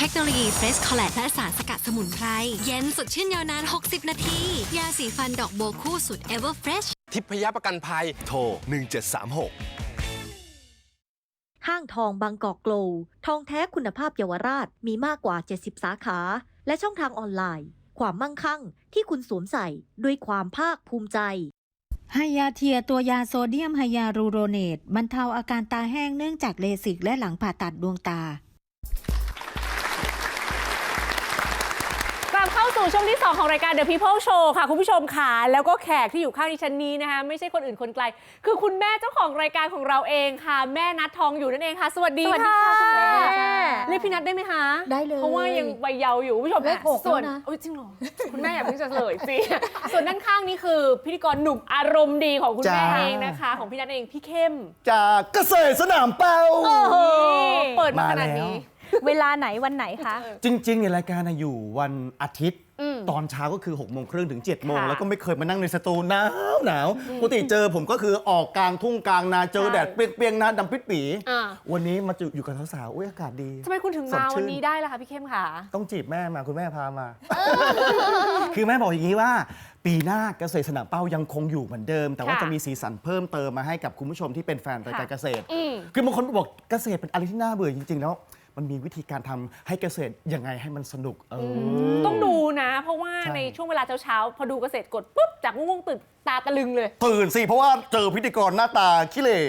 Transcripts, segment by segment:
เทคโนโลยีเฟสคอลเลตและสารสกัดสมุนไพร เย็นสดชื่นยาวนาน 60 นาที ยาสีฟันดอกโบวคู่สุด Ever Fresh ทิพยประกันภัย โทร 1736ห้างทองบางกอกโกลว์ทองแท้คุณภาพเยาวราชมีมากกว่า 70 สาขา และช่องทางออนไลน์ ความมั่งคั่งที่คุณสวมใส่ด้วยความภาคภูมิใจไฮยาเทียตัวยาโซเดียมไฮยารูโรเนตบรรเทาอาการตาแห้งเนื่องจากเลสิกและหลังผ่าตัดดวงตา สู่ช่วงที่ 2 ของรายการ The People Show ค่ะ คุณผู้ชมค่ะแล้วก็แขกที่อยู่ข้างดิฉันนี้นะคะ ไม่ใช่คนอื่นคนไกล คือคุณแม่เจ้าของรายการของเราเองค่ะ แม่นัททองอยู่นั่นเองค่ะ สวัสดีสวัสดีค่ะค่ะคุณแม่เรียกพี่นัทได้ไหมคะได้เลยเพราะว่ายังวัยเยาว์อยู่คุณผู้ชมเลขหกส่วนแล้วนะโอ้ยจริงเหรอคุณแม่อย่าเพิ่งจะเฉลยสิส่วนด้านข้างนี่คือพิธีกรหนุ่มอารมณ์ดีของคุณแม่จ้าเองนะคะ ของพี่นัทเองพี่เข้มจากเกษตรสนามเป้าเปิดมาขนาดมาแล้วนี้เวลาไหนวันไหนคะ จริงๆในรายการน่ะอยู่วันอาทิตย์อืม ตอนเช้าก็คือ6กโมงครึ่งถึง7จ็ดโมงค่ะแล้วก็ไม่เคยมานั่งในสตูหนาวหนาวปกติเจอผมก็คือออกกลางทุ่งกลางนาเจอใช่แดดเปรี้ยงๆหน้าดำปิดปีอ่า วันนี้มาอยู่กับสาวๆอุ้ยอากาศดี ทำไมคุณถึงสดมาชื่น วันนี้ได้ล่ะคะพี่เข้มค่ะ ต้องจีบแม่มาคุณแม่พามา คือแม่บอกอย่างนี้ว่า ปีหน้าเกษตรสนามเป้ายังคงอยู่เหมือนเดิม แต่ว่าค่ะจะมีสีสันเพิ่มเติมมาให้กับคุณผู้ชมที่เป็นแฟนรายการค่ะ เกษตร อืม คือบางคนบอกเกษตรเป็นอะไรที่น่าเบื่อจริง ๆ แล้ว มันมีวิธีการทำให้เกษตรยังไงให้มันสนุกเอออ ต้องดูนะ เพราะว่าใช่ ในช่วงเวลาเช้าๆพอดูเกษตรกดปุ๊บจากง่วงๆตื่นตาตะลึงเลย ตื่นสิ เพราะว่าเจอพิธีกรหน้าตาขี้เหร่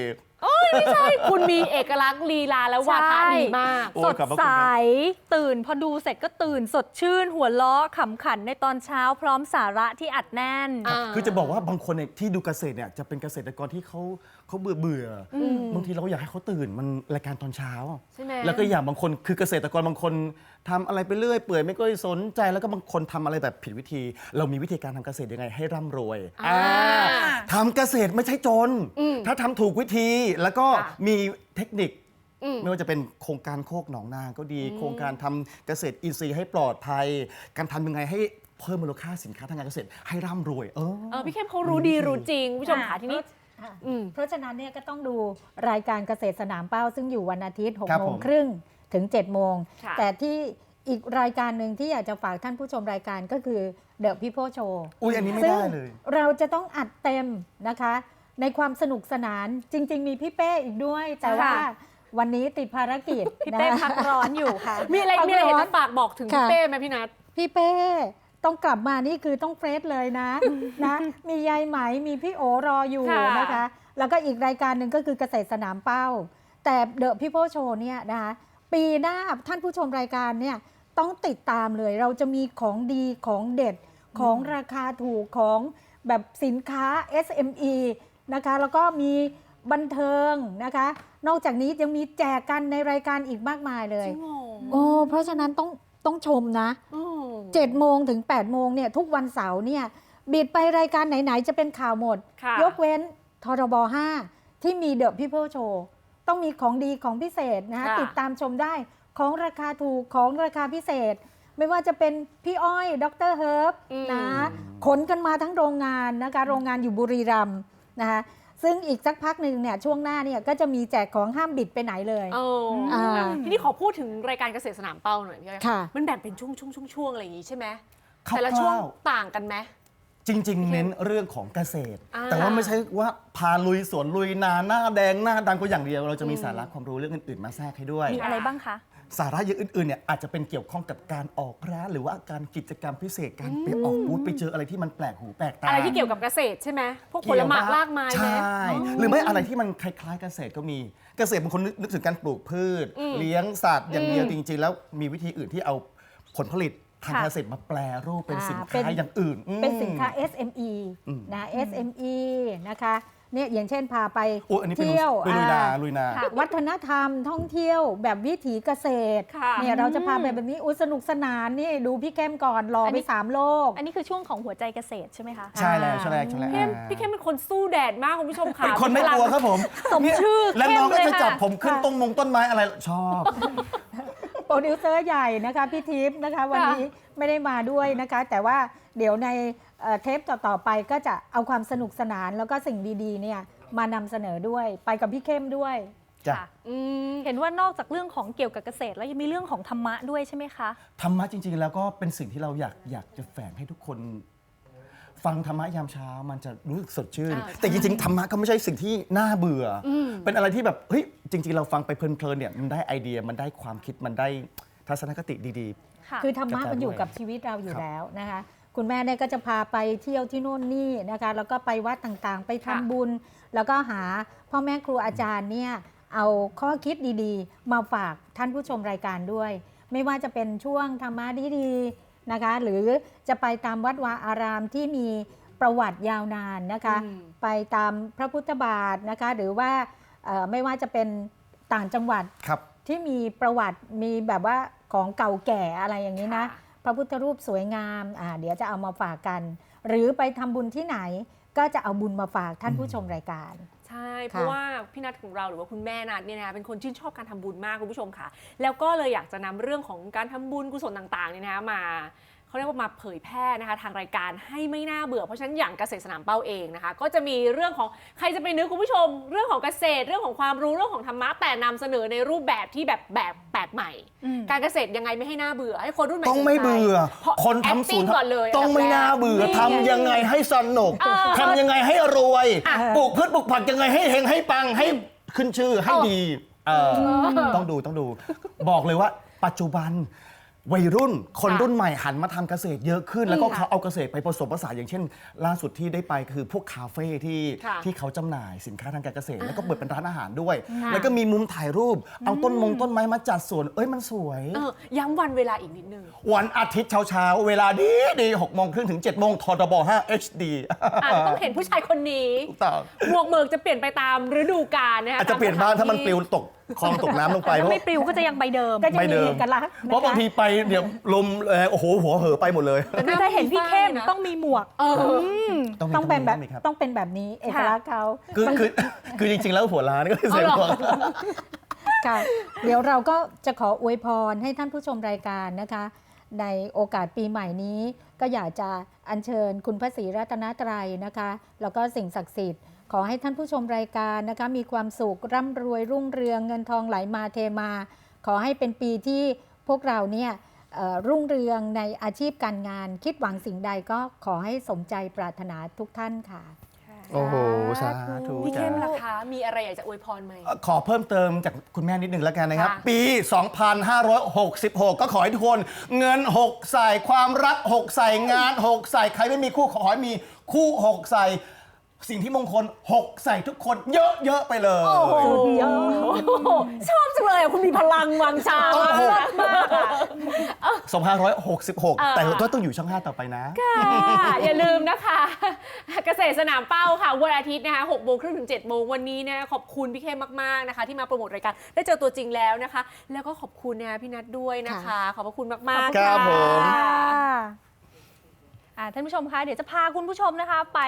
โอ้ยไม่ใช่ คุณมีเอกลักษณ์ลีลาและวาทะดีมาก โอ้สยดขอบพระใสคุณครับ ตื่นพอดูเสร็จก็ตื่นสดชื่น หัวล้อขำขันในตอนเช้าพร้อมสาระที่อัดแน่น อ่า คือจะบอกว่าบางคนเนี่ยที่ดูเกษตรเนี่ยจะเป็นเกษตรกรที่เขา เขาเบื่อเบื่ออบางทีเราก็อยากให้เขาตื่นมันรายการตอนเช้า ใช่ไหม แล้วก็อย่างบางคนคือเกษตรกรบางคนทำอะไรไปเรื่อยเปื่อยไม่ก็สนใจแล้วก็บางคนทำอะไรแบบผิดวิธี เรามีวิธีการทำเกษตรยังไงให้ร่ำรวยอ่าอ่าทำเกษตรไม่ใช่จนอืมถ้าทำถูกวิธีแล้วก็ค่ะมีเทคนิค อืม ไม่ว่าจะเป็นโครงการโคกหนองนาก็ดี โครงการทำเกษตรอินทรีย์ให้ปลอดภัย การทำยังไงให้เพิ่มมูลค่าสินค้าทางการเกษตรให้ร่ำรวยเออ เออพี่เข้มเขารู้ดีรู้จริงคุณผู้ชมค่ะทีนี้ค่ะ อืม เพราะฉะนั้นเนี่ยก็ต้องดูรายการเกษตรสนามเป้า ซึ่งอยู่วันอาทิตย์6ครับโมผงม ครึ่งถึง7โมง ค่ะ แต่ที่อีกรายการหนึ่งที่อยากจะฝากท่านผู้ชมรายการก็คือ The People Show อุ้ยอันนี้ไม่ซึ่งได้เลย เราจะต้องอัดเต็มนะคะ ในความสนุกสนานจริง ๆ มีพี่เป้อีกด้วย แต่ว่าค่ะ วันนี้ติดภารกิจพี่เป้พักร้อนอยู่ค่ะ มีอะไรพักมีอะไรอยากร้อนจะฝากบอกถึงพี่ค่ะเป้ไหมพี่นัท พี่เป้ ต้องกลับมานี่คือต้องเฟรชเลยนะนะ มียายไหมมีพี่โอรออยู่ค่ะนะคะ แล้วก็อีกรายการหนึ่งก็คือเกษตรสนามเป้า แต่เดอะพี่โพโชว์เนี่ยนะคะปีหน้าท่านผู้ชมรายการเนี่ยต้องติดตามเลย เราจะมีของดีของเด็ดของราคาถูกของแบบสินค้า SME นะคะ แล้วก็มีบันเทิงนะคะ นอกจากนี้ยังมีแจกกันในรายการอีกมากมายเลยจริงเหรอโอ้ เพราะฉะนั้นต้องต้องชมนะ อืม7โมงถึง8โมงเนี่ยทุกวันเสาร์เนี่ยบิดไปรายการไหน ๆ จะเป็นข่าวหมด ค่ะยกเว้นทรบ5ที่มีเดอะพี่เพิโชว์ต้องมีของดีของพิเศษนะคะค่ะ ติดตามชมได้ของราคาถูกของราคาพิเศษ ไม่ว่าจะเป็นพี่อ้อยดรเฮิร์บอืม นะขนกันมาทั้งโรงงานนะคะโรงงานอยู่บุรีรัมย์นะคะ ซึ่งอีกสักพักหนึ่งเนี่ยช่วงหน้าเนี่ยก็จะมีแจกของห้ามบิดไปไหนเลยเอออ่า ทีนี้ขอพูดถึงรายการเกษตรสนามเป้าหน่อยพี่อ้อยค่ะ มันแบ่งเป็นช่วงช่วงช่วงช่วงอะไรอย่างงี้ใช่ไหมคร่าวๆ แต่ละช่วงต่างกันไหม จริง ๆ เน้นเรื่องของเกษตร อ่า แต่ว่าไม่ใช่ว่าพาลุยสวนลุยนาหน้าแดงหน้าดังก็อย่างเดียว เราจะมีสาระความรู้เรื่องอื่นๆมาแทรกให้ด้วย มีอะไรบ้างคะ สาระอย่างอื่นๆเนี่ยอาจจะเป็นเกี่ยวข้องกับการออกร้านหรือว่าการกิจกรรมพิเศษการไปออกบูธไปเจออะไรที่มันแปลกหูแปลกตา อะไรที่เกี่ยวกับเกษตรใช่ไหมพวกผลไม้รากไม้ใชไหม่หรือไม่อะไรที่มันคล้ายๆเกษตรก็มี เกษตรบางคนนึกนึกถึงการปลูกพืชเลี้ยงสัตว์อย่างเดียวจริง ๆ แล้วมีวิธีอื่นที่เอาผลผลิตทางค่ะเกษตรมาแปลรูปเป็นอ่าสินเป็ค้าน อย่างอื่นอืม เป็นสินค้า SME อืมนะ SME นะคะ เนี่ยอย่างเช่นพาไปโอ้อันนี้เป็นเที่ยวไปลุยนาอ่าลุยนา ค่ะ วัฒนธรรมท่องเที่ยวแบบวิถีเกษตรค่ะเนี่ยเราจะพาไปแบบนี้อุยสนุกสนานนี่ดูพี่แก้มก่อนรออันไปนี้ สามโลก อันนี้คือช่วงของหัวใจเกษตรใช่ไหมคะ ใช่แล้วใช่แล้วใช่แล้วพี่เข้มอ่าพี่เข้มเป็นคนสู้แดดมากคุณผู้ชมค่ะเป็นคนไม่กลัวครับผมสมชื่อและน้องก็เข้มเลยจะจับค่ะ ผมขึ้นต้นมงต้นไม้อะไรชอบ โปรดิวเซอร์ใหญ่นะคะพี่ทิพย์นะคะ วันนี้ไม่ได้มาด้วยนะคะ แต่ว่า เดี๋ยวในเอ่อเทปต่อๆไปก็จะเอาความสนุกสนานแล้วก็สิ่งดีๆเนี่ยมานำเสนอด้วยไปกับพี่เข้มด้วยจ้ะค่ะอืมเห็นว่านอกจากเรื่องของเกี่ยวกับเกษตร แล้วยังมีเรื่องของธรรมะด้วยใช่ไหมคะธรรมะจริง ๆ แล้วก็เป็นสิ่งที่เราอยากอยากจะแฝงให้ทุกคน ฟังธรรมะยามเช้ามันจะรู้สึกสดชื่นอ่าแต่จริงๆธรรมะก็ไม่ใช่สิ่งที่น่าเบื่ออเป็นอะไรที่แบบเฮ้ยจริง ๆ เราฟังไปเพลินๆเนี่ยมันได้ไอเดียมันได้ความคิดมันได้ทัศนคติดีค่ะคือธรรมะกระจายมันอยู่ด้วยกับชีวิตเราอยู่ครับแล้วนะคะ คุณแม่เนี่ยก็จะพาไปเที่ยวที่โน่นนี่นะคะ แล้วก็ไปวัดต่างๆ ไปทำค่ะบุญ แล้วก็หาพ่อแม่ครูอาจารย์เนี่ยเอาข้อคิดดีๆ มาฝากท่านผู้ชมรายการด้วย ไม่ว่าจะเป็นช่วงธรรมะดีๆนะคะ หรือจะไปตามวัดวาอารามที่มีประวัติยาวนานนะคะ อืม ไปตามพระพุทธบาทนะคะ หรือว่าเอ่อไม่ว่าจะเป็นต่างจังหวัดๆครับ ที่มีประวัติมีแบบว่าของเก่าแก่อะไรอย่างนี้นะ ค่ะพ ระพุทธรูปสวยงามอ่าเดี๋ยวจะเอามาฝากกัน หรือไปทำบุญที่ไหนก็จะเอาบุญมาฝากท่านผู้ชมรายการ ใช่ เพราะว่าพี่นัทของเราหรือว่าคุณแม่นัทเนี่ยนะคะเป็นคนชื่นชอบการทำบุญมากคุณผู้ชมค่ะ แล้วก็เลยอยากจะนำเรื่องของการทำบุญกุศลต่างๆเนี่ยนะคะมา เขาเรียกว่ามาเผยแพร่นะคะทางรายการให้ไม่น่าเบื่อ เพราะฉะนั้นอย่างเกษตรสนามเป้าเองนะคะ ก็จะมีเรื่องของใครจะไปนึกคุณผู้ชม เรื่องของเกษตรเรื่องของความรู้เรื่องของธรรมะแต่นำเสนอในรูปแบบที่แบบแบบแปลกใหม่อืมการเกษตรยังไงไม่ให้น่าเบื่อให้คนรุ่นใหม่ต้องไม่สนใจเบื่อเพราะคนทำสวน acting ก่อนเลยต้องไม่น่าเบื่อนี่ไงทำยังไงให้สนุกเออทำยังไงให้รวยอะปลูกพืชปลูกผักยังไงให้เฮงให้ปังให้ขึ้นชื่อให้เออดีเออต้องดูต้องดู บอกเลยว่าปัจจุบัน วัยรุ่นคนค่ะรุ่นใหม่หันมาทำเกษตรเยอะขึ้น แล้วก็ค่ะเขาเอาเกษตรไปผสมผสานอย่างเช่น ล่าสุดที่ได้ไปคือพวกคาเฟ่ที่ค่ะที่เขาจำหน่ายสินค้าทางการเกษตร แล้วก็เปิดเป็นร้านอาหารด้วย ค่ะแล้วก็มีมุมถ่ายรูป เอาต้นมงต้นไม้มาจัดสวน เอ้ยมันสวย เออย้ำวันเวลาอีกนิดนึง วันอาทิตย์เช้าๆ เวลาดีดีหกโมงครึ่งถึง7จ็ดโมงททบ5 HD อะต้องเห็นผู้ชายคนนี้ ถูกต้อง หมวกเมือกจะเปลี่ยนไปตามฤดูกาลนะคะอาจจะเปลี่ยนบ้างถ้ามันปลิวตก คลองตกน้ำลงไปเพถ้าราะไม่ปลิวก็จะยังใบเดิม ก็จะไม่มีเดิเอมกลักษณ์เพราะบางทีไปเดี๋ยวลมแรงโอ้โหหัวเหอไปหมดเลย คือถ้าเห็นพี่เข้มต้องมีหมวกเออต้องมีต้องเป็นแบบมีครับ ต้องเป็นแบบนี้เอกลักษณ์เขาคือคือคือจริง ๆ แล้วหัวล้านก็คือเสียงเอาหัเหรวอค่ะเดี๋ยวเราก็จะขออวยพรให้ท่านผู้ชมรายการนะคะ ในโอกาสปีใหม่นี้ ก็อยากจะอัญเชิญคุณพระศรีรัตนตรัยนะคะ แล้วก็สิ่งศักดิ์สิทธิ์ ขอให้ท่านผู้ชมรายการนะคะมีความสุขร่ำรวยรุ่งเรืองเงินทองไหลมาเทมา ขอให้เป็นปีที่พวกเราเนี่ยเอ่อรุ่งเรืองในอาชีพการงาน คิดหวังสิ่งใดก็ขอให้สมใจปรารถนาทุกท่านค่ะ โอ้โห สาธุพี่จ้ะเข้มล่ะคะ มีอะไรอยากจะอวยพรไหม ขอเพิ่มเติมจากคุณแม่นิดหนึ่งแล้วกันนะครับ ค่ะ ปี 2566 ก็ขอให้ทุกคนเงิน 6 ใส่ความรัก 6 ใส่งาน 6 ใส่ใครไม่มีคู่ขอให้มีคู่ 6 ใส่ สิ่งที่มงคล6ใส่ทุกคนเยอะๆไปเลย โอ้โหชอบจังเลยอะคุณมีพลังวังชาต้องหก มากอะ2566 แต่ก็ต้องอยู่ช่อง 5 ต่อไปนะ ค่ะอย่าลืมนะคะ เกษตรสนามเป้าค่ะวันอาทิตย์นะคะ6โมงครึ่งถึง7โมงวันนี้เนี่ยขอบคุณพี่เข้มมากๆนะคะ ที่มาโปรโมทรายการได้เจอตัวจริงแล้วนะคะ แล้วก็ขอบคุณนะคะพี่นัทด้วยนะคะ ขอบพระคุณมากๆครับะผมอ่า ท่านผู้ชมคะเดี๋ยวจะพาคุณผู้ชมนะคะ ไป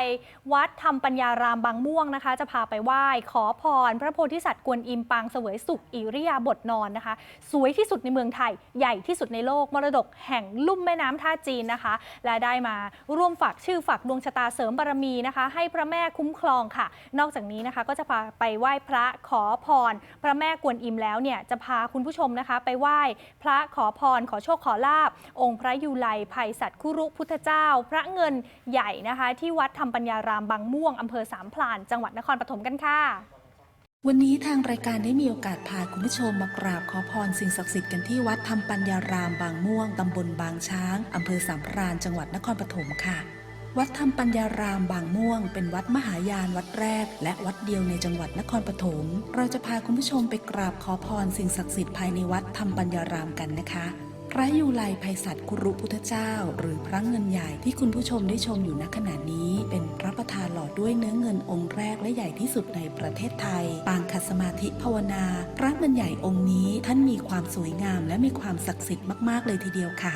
วัดธรรมปัญญารามบางม่วงนะคะ จะพาไปไหว้ขอพร พระโพธิสัตว์กวนอิมปางเสวยสุขอิริยาบถนอนนะคะ สวยที่สุดในเมืองไทย ใหญ่ที่สุดในโลกมรดกแห่งลุ่มแม่น้ำท่าจีนนะคะ และได้มาร่วมฝากชื่อฝากดวงชะตาเสริมบารมีนะคะ ให้พระแม่คุ้มครองค่ะ นอกจากนี้นะคะก็จะพาไปไหว้พระขอพร พระแม่กวนอิมแล้วเนี่ยจะพาคุณผู้ชมนะคะ ไปไหว้พระขอพรขอโชคขอลาบองค์พระยูไลภัยสัตว์คุรุพุทธเจ้าพระเงินใหญ่นะคะ ที่วัดธรรมปัญญารามบางม่วงอำเภอสามพลาน จังหวัดนครปฐมกันค่ะ วันนี้ทางรายการได้มีโอกาสพาคุณผู้ชมมากราบขอพรสิ่งศักดิ์สิทธิ์กันที่วัดธรรมปัญญารามบางม่วงตำบลบางช้างอำเภอสามพรานจังหวัดนครปฐมค่ะวัดธรรมปัญญารามบางม่วง เป็นวัดมหายานวัดแรก และวัดเดียวในจังหวัดนครปฐม เราจะพาคุณผู้ชมไปกราบขอพรสิ่งศักดิ์สิทธิ์ภายในวัดธรรมปัญญารามกันนะคะ พระยูไลภัยสัตว์คุรุพุทธเจ้า หรือพระเงินใหญ่ที่คุณผู้ชมได้ชมอยู่ณขณะนี้ เป็นพระประธานหล่อด้วยเนื้อเงินองค์แรกและใหญ่ที่สุดในประเทศไทย ปางคัสมาธิภาวนา พระเงินใหญ่องค์นี้ท่านมีความสวยงามและมีความศักดิ์สิทธิ์มาก ๆ เลยทีเดียวค่ะ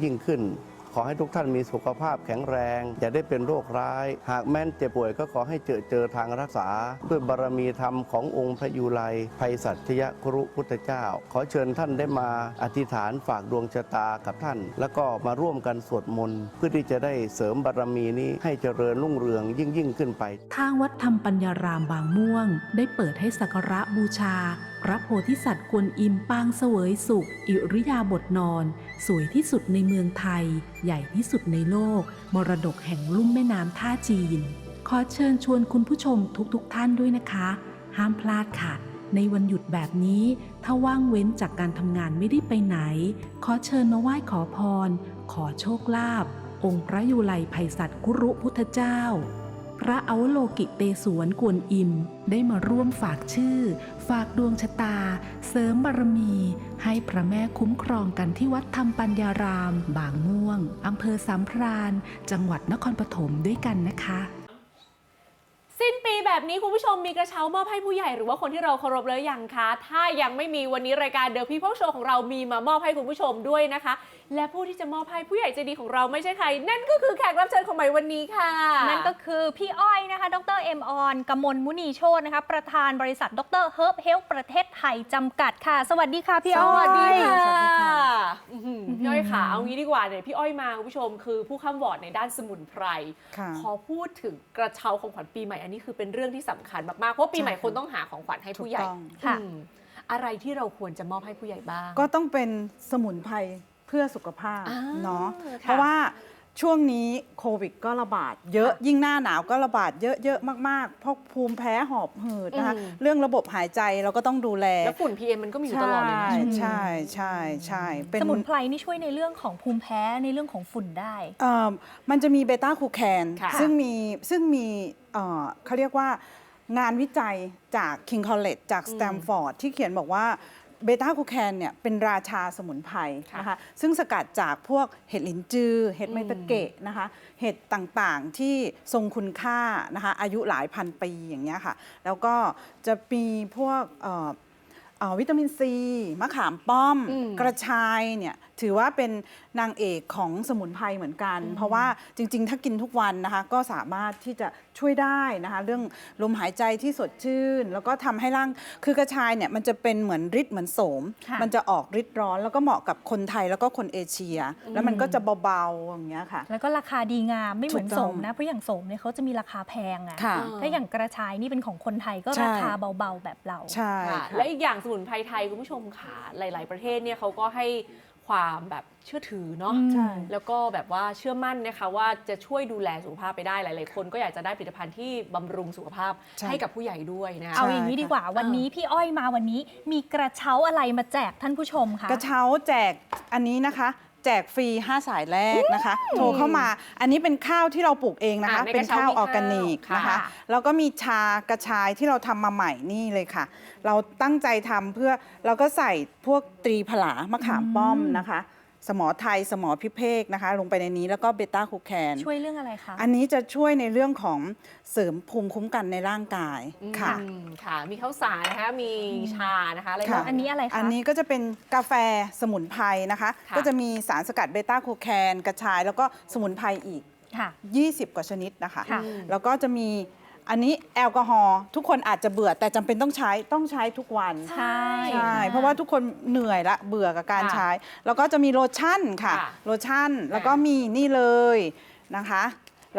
ยิ่งขึ้น ขอให้ทุกท่านมีสุขภาพแข็งแรง อย่าได้เป็นโรคร้าย หากแม้นเจ็บป่วยก็ขอให้เจอเจอทางรักษา ด้วยบารมีธรรมขององค์พระยุไลภัยสัตยครุพุทธเจ้า ขอเชิญท่านได้มาอธิษฐานฝากดวงชะตากับท่าน แล้วก็มาร่วมกันสวดมนต์เพื่อที่จะได้เสริมบารมีนี้ให้เจริญรุ่งเรืองยิ่งยิ่งขึ้นไป ทางวัดธรรมปัญญารามบางม่วง ได้เปิดให้สักการะบูชา พระโพธิสัตว์กวนอิมปางเสวยสุข อิริยาบถนอน สวยที่สุดในเมืองไทย ใหญ่ที่สุดในโลก มรดกแห่งลุ่มแม่น้ำท่าจีน ขอเชิญชวนคุณผู้ชมทุกๆทท่านด้วยนะคะ ห้ามพลาดค่ะ ในวันหยุดแบบนี้ ถ้าว่างเว้นจากการทำงานไม่ได้ไปไหน ขอเชิญมาไหว้ขอพร ขอโชคลาภองค์พระยุไลภัยสัตว์กุรุพุทธเจ้า พระอวโลกิเตสวนกวนอิม ได้มาร่วมฝากชื่อ ฝากดวงชะตา เสริมบารมี ให้พระแม่คุ้มครองกันที่วัดธรรมปัญญาราม บางม่วงอำเภอสามพราน จังหวัดนครปฐมด้วยกันนะคะ สิ้นปีแบบนี้คุณผู้ชมมีกระเช้ามอบให้ผู้ใหญ่หรือว่าคนที่เราเคารพแล้วยังคะ ถ้ายังไม่มีวันนี้รายการ The People Show ของเรามีมามอบให้คุณผู้ชมด้วยนะคะ และผู้ที่จะมอบให้ผู้ใหญ่ใจดีของเราไม่ใช่ใคร นั่นก็คือแขกรับเชิญของใหม่วันนี้ค่ะ นั่นก็คือพี่อ้อยนะคะ ดรเอ็มออนกมลมุนีโชตนะคะ ประธานบริษัทดรเฮิร์บเฮลประเทศไทยจำกัดค่ะ สวัสดีค่ะพี่อ้อย สวัสดีค่ะสวัสดีค่ะ อื้อหือพี่อ้อยค่ะเอางี้ดีกว่าเนี่ยพี่อ้อยมาคุณผู้ชมคือผู้ข้ามวอร์ดในด้านสมุนไพร ค่ะ ขอพูดถึงกระเช้าของขวัญปีใหม่อันนี้คือเป็นเรื่องที่สำคัญมากๆเพราะปีใหม่ใช่ค่ะคนต้องหาของขวัญให้ผู้ใหญ่ถูกต้อง ค่ะ อืมอะไรที่เราควรจะมอบให้ผู้ใหญ่บ้าง ก็ต้องเป็นสมุนไพรเพื่อสุขภาพอ่าเนาะค่ะเพราะว่า ช่วงนี้โควิดก็ระบาดเยอะค่ะยิ่งหน้าหนาวก็ระบาดเยอะๆมากๆเพราะภูมิแพ้หอบหืดนะคะ อืม เรื่องระบบหายใจเราก็ต้องดูแลแล้วฝุ่น PM มันก็มีอยู่ตลอดเลยนะใช่ใช่ใช่ใช่เป็น สมุนไพรนี่ช่วยในเรื่องของภูมิแพ้ในเรื่องของฝุ่นได้ เอ่อมันจะมีเบต้าคูแคนค่ะ ซึ่งมีซึ่งมีเอ่อเขาเรียกว่างานวิจัยจาก King College จากอืมสแตมฟอร์ดที่เขียนบอกว่า เบต้าคูแคนเนี่ยเป็นราชาสมุนไพรค่ะนะคะซึ่งสกัดจากพวกเห็ดหลินจือ เห็ดอืมไมตะเกะนะคะเห็ดต่างๆที่ทรงคุณค่านะคะอายุหลายพันปีอย่างเงี้ยค่ะ แล้วก็จะมีพวกเอ่อเอ่อวิตามินซีมะขามป้อมอืมกระชายเนี่ย ถือว่าเป็นนางเอกของสมุนไพรเหมือนกัน เพราะว่าจริง ๆ ถ้ากินทุกวันนะคะก็สามารถที่จะช่วยได้นะคะ เรื่องลมหายใจที่สดชื่น แล้วก็ทำให้ร่างคือกระชายเนี่ยมันจะเป็นเหมือนฤทธิ์เหมือนโสมค่ะมันจะออกฤทธิ์ร้อน แล้วก็เหมาะกับคนไทยแล้วก็คนเอเชีย แล้วมันก็จะเบาๆอย่างเงี้ยค่ะ แล้วก็ราคาดีงามไม่เหมือนถูกโสต้องมนะเพราะอย่างโสมเนี่ยเขาจะมีราคาแพงอะค่ะถ้าอย่างกระชายนี่เป็นของคนไทยก็ใช่ราคาเบาๆแบบเราใช่ค่ะค่ะและอีกอย่างสมุนไพรไทยคุณผู้ชมค่ะหลาย ๆ ประเทศเนี่ยเขาก็ให้ ความแบบเชื่อถือเนาะใช่ แล้วก็แบบว่าเชื่อมั่นนะคะว่าจะช่วยดูแลสุขภาพไปได้หลาย ๆ คนก็อยากจะได้ผลิตภัณฑ์ที่บำรุงสุขภาพใช่ ให้กับผู้ใหญ่ด้วยนะคะเอาอย่างนี้ดีกว่าวันนี้พี่อ้อยมาวันนี้มีกระเช้าอะไรมาแจกท่านผู้ชมคะ กระเช้าแจกอันนี้นะคะ แจกฟรี 5 สายแรกนะคะ โทรเข้ามา อันนี้เป็นข้าวที่เราปลูกเองนะคะ อะในกเป็นระเช้าข้าวมีออร์แกนิกข้าวนะคะค่ะแล้วก็มีชากระชายที่เราทำมาใหม่นี่เลยค่ะ เราตั้งใจทำเพื่อเราก็ใส่พวกตรีผลามะขามป้อมนะคะ สมอไทยสมอพิเภกนะคะ ลงไปในนี้แล้วก็เบต้าคูแคนช่วยเรื่องอะไรคะ อันนี้จะช่วยในเรื่องของเสริมภูมิคุ้มกันในร่างกายค่ะอืมค่ะ มีข้าวสารนะคะ มีชานะคะอะไรค่ะบ้าง อันนี้อะไรคะ อันนี้ก็จะเป็นกาแฟสมุนไพรนะคะ ค่ะ ก็จะมีสารสกัดเบต้าโคแคนกระชาย แล้วก็สมุนไพรอีก ค่ะ 20 กว่าชนิดนะคะ ค่ะ แล้วก็จะมี อันนี้แอลกอฮอล์ทุกคนอาจจะเบื่อแต่จำเป็นต้องใช้ต้องใช้ทุกวัน ใช่ ใช่ เพราะว่าทุกคนเหนื่อยละเบื่อกับการค่ะใช้ แล้วก็จะมีโลชั่นค่ะ ค่ะโลชั่น แล้วก็มีนี่เลยนะคะ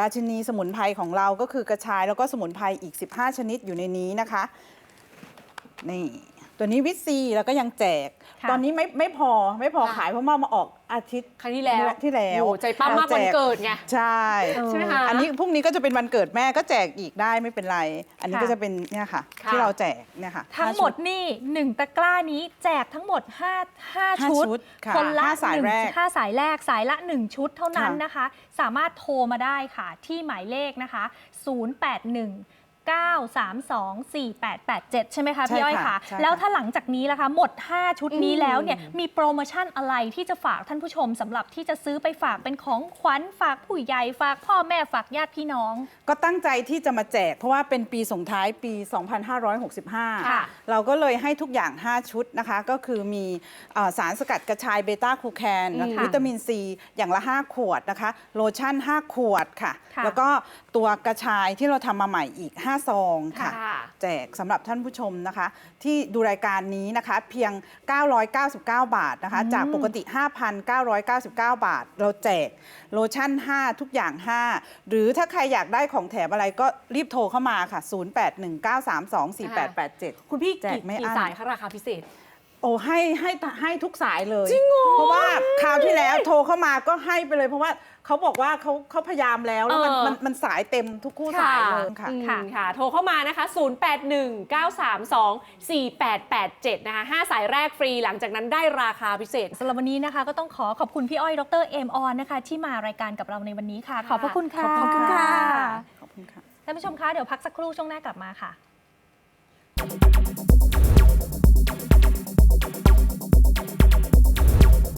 ราชินีสมุนไพรของเราก็คือกระชายแล้วก็สมุนไพรอีก 15 ชนิดอยู่ในนี้นะคะ นี่ ตตัวนี้วิตซีแล้วก็ยังแจก ค่ะตอนนี้ไม่ไม่พอไม่พอค่ะ ขายเพราะว่ามาออกอาทิตย์ครั้งที่แล้วที่แล้ว โอ้ใจปั้มมากแจวันเกิดไง ใช่ใช่ไหมคะ อันนี้พรุ่งนี้ก็จะเป็นวันเกิดแม่ก็แจกอีกได้ไม่เป็นไร อันนี้ค่ะก็จะเป็นเนี่ยค่ะ ค่ะ ที่เราแจกเนี่ยค่ะทั้งหมดนี่หนึ่งตะกร้านี้แจกทั้งหมด5ห้า5ชุด ชุดค่ะคนละห้าสายหนึ่งแรกห้าสายแรกสายละ 1 ชุดเท่านั้นค่ะ นะคะ สามารถโทรมาได้ค่ะ ที่หมายเลขนะคะ 081 932 4887 ใช่ไหมคะใช่พี่อ้อยค่ะค่ะใช่ค่ะ แล้วถ้าหลังจากนี้ล่ะคะ หมด 5 ชุดนี้อืมแล้วเนี่ยมีโปรโมชั่นอะไรที่จะฝากท่านผู้ชมสำหรับที่จะซื้อไปฝากเป็นของขวัญฝากผู้ใหญ่ฝากพ่อแม่ฝากญาติพี่น้อง ก็ตั้งใจที่จะมาแจก เพราะว่าเป็นปีส่งท้ายปี ค่ะ 2565 เราก็เลยให้ทุกอย่าง 5 ชุดนะคะ ก็คือมีเอ่อสารสกัดกระชายเบต้าคูแคนอืมวิตามินซีอย่างละ 5 ขวดนะคะ โลชั่น 5 ขวดค่ะ ค่ะ แล้วก็ตัวกระชายที่เราทำมาใหม่อีก5 ซองค่ะค่ะ แจกสำหรับท่านผู้ชมนะคะ ที่ดูรายการนี้นะคะเพียง 999 บาทนะคะ จากปกติ 5,999 บาท เราแจกโลชั่น 5 ทุกอย่าง 5 หรือถ้าใครอยากได้ของแถมอะไรก็รีบโทรเข้ามาค่ะ 0819324887 คุณพี่แจกกี่ไม่กี่อั้นสายคะราคาพิเศษ โอ้ให้ให้ให้ทุกสายเลย จริงเหรอ เพราะว่าคราวที่แล้วโทรเข้ามาก็ให้ไปเลยเพราะว่าเขาบอกว่าเขาเขาพยายามแล้วแล้วมันเออ มันมันสายเต็มทุกคู่สายเลยค่ะ อืมค่ะ ค่ะ โทรเข้ามานะคะ 0819324887 นะคะ 5 สายแรกฟรี หลังจากนั้นได้ราคาพิเศษ สำหรับวันนี้นะคะก็ต้องขอขอบคุณพี่อ้อยดรเอมออนนะคะ ที่มารายการกับเราในวันนี้ค่ะ ขอบพระคุณค่ะขอบคุณค่ะ ขอบคุณค่ะ ท่านผู้ชมคะเดี๋ยวพักสักครู่ช่วงหน้ากลับมาค่ะ